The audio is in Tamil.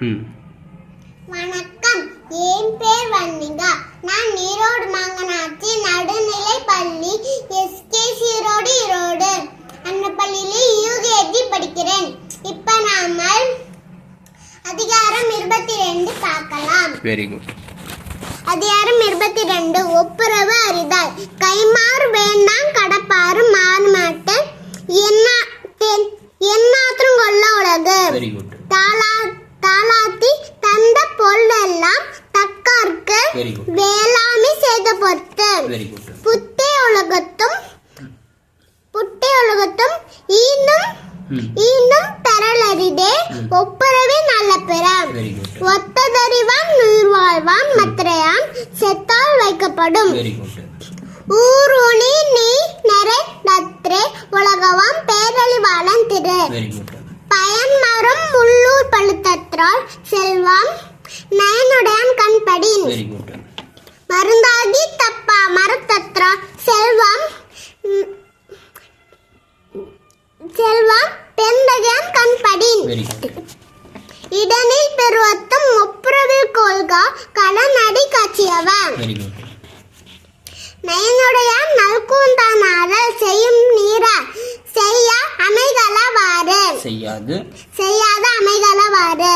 வணக்கம். என் பேர் வன்னிகா நான் ஈரோடு மாங்கனாட்சி நடுநிலை பள்ளி எஸ்கே ஈரோடு. ஈரோடு அந்த பள்ளியில் யூகேஜி படிக்கிறேன். இப்ப நாம அதிகாரம் இருபத்தி ரெண்டு பார்க்கலாம். வெரி குட் அதிகாரம் இருபத்தி ரெண்டு ஒப்புரவு வெரி குட் வேளாண்மை செய்த பொறுத்து வெரி குட் புத்தே உலகத்தும் புத்தே உலகத்தும் ஈண்டும் ம். ஈண்டும் பெறலரிதே ஒப்புரவே நல்ல பிறம் ஒத்ததறிவான் உயிர் வாழ்வான் மற்றையாம் செத்தால் வைக்கப்படும். குட் ஊருணி நீ நிறை நத்ரே உலகவாம் பேரழிவாளன் திரு பயன் மரம் உள்ளூர் பழுத்தற்றால் செல்வம் நயனுடையான் கண்படின். வெரி குட் மருந்தாகி தப்பா மரத்தற்றால் செல்வம் செல்வம் வெரி குட் இடனில் பெருவத்தும் ஒப்புரவில் கொள்கா கடனடி காட்சியவன் நயனுடைய நல்கூந்தானாரல் செய்யும் நீர செய்ய அமைகளவாறு செய்யாது. செய்யாத அமைகளவாறு